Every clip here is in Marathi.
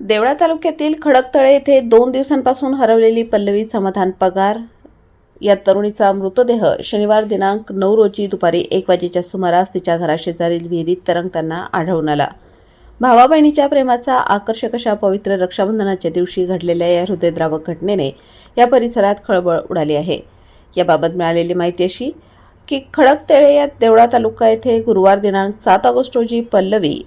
देवळा तालुक्यातील खडकतळे येथे दोन दिवसांपासून हरवलेली पल्लवी समाधान पगार. या तरुणीचा मृतदेह शनिवार दिनांक नऊ रोजी दुपारी एक वाजेच्या सुमारास तिच्या घराशेजारील विहिरीत तरंगताना आढळून आला. भावा बहिणीच्या प्रेमाचा आकर्षक अशा पवित्र रक्षाबंधनाच्या दिवशी घडलेल्या या हृदयद्रावक घटनेने या परिसरात खळबळ उडाली आहे. याबाबत मिळालेली माहिती अशी की खडकतळे या देवळा तालुका येथे गुरुवार दिनांक सात ऑगस्ट रोजी पल्लवी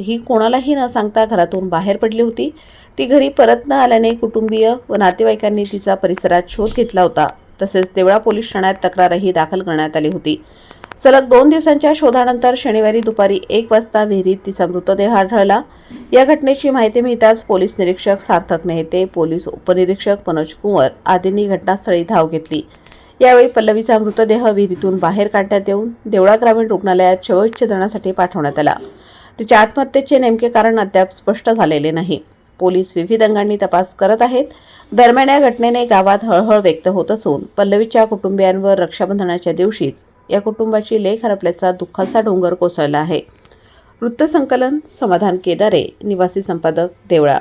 ही कोणालाही न सांगता घरातून बाहेर पडली होती. ती घरी परत न आल्याने कुटुंबीय व नातेवाईकांनी तिचा परिसरात शोध घेतला होता. तसेच देवळा पोलीस ठाण्यात तक्रारही दाखल करण्यात आली होती. सलग दोन दिवसांच्या शोधानंतर शनिवारी दुपारी एक वाजता विहिरीत तिचा मृतदेह आढळला. या घटनेची माहिती मिळताच पोलीस निरीक्षक सार्थक नेहते पोलीस उपनिरीक्षक मनोज कुंवर आदींनी घटनास्थळी धाव घेतली. यावेळी पल्लवीचा मृतदेह विहिरीतून बाहेर काढण्यात येऊन देवळा ग्रामीण रुग्णालयात शवविच्छेदनासाठी पाठवण्यात आला. तिच्या आत्महत्येचे नेमके कारण अद्याप स्पष्ट झालेले नाही. पोलीस विविध अंगांनी तपास करत आहेत. दरम्यान या घटनेने गावात हळहळ व्यक्त होत असून पल्लवीच्या कुटुंबियांवर रक्षाबंधनाच्या दिवशीच या कुटुंबाची लेख हरपल्याचा दुःखाचा डोंगर कोसळला आहे. वृत्तसंकलन समाधान केदारे निवासी संपादक देवळा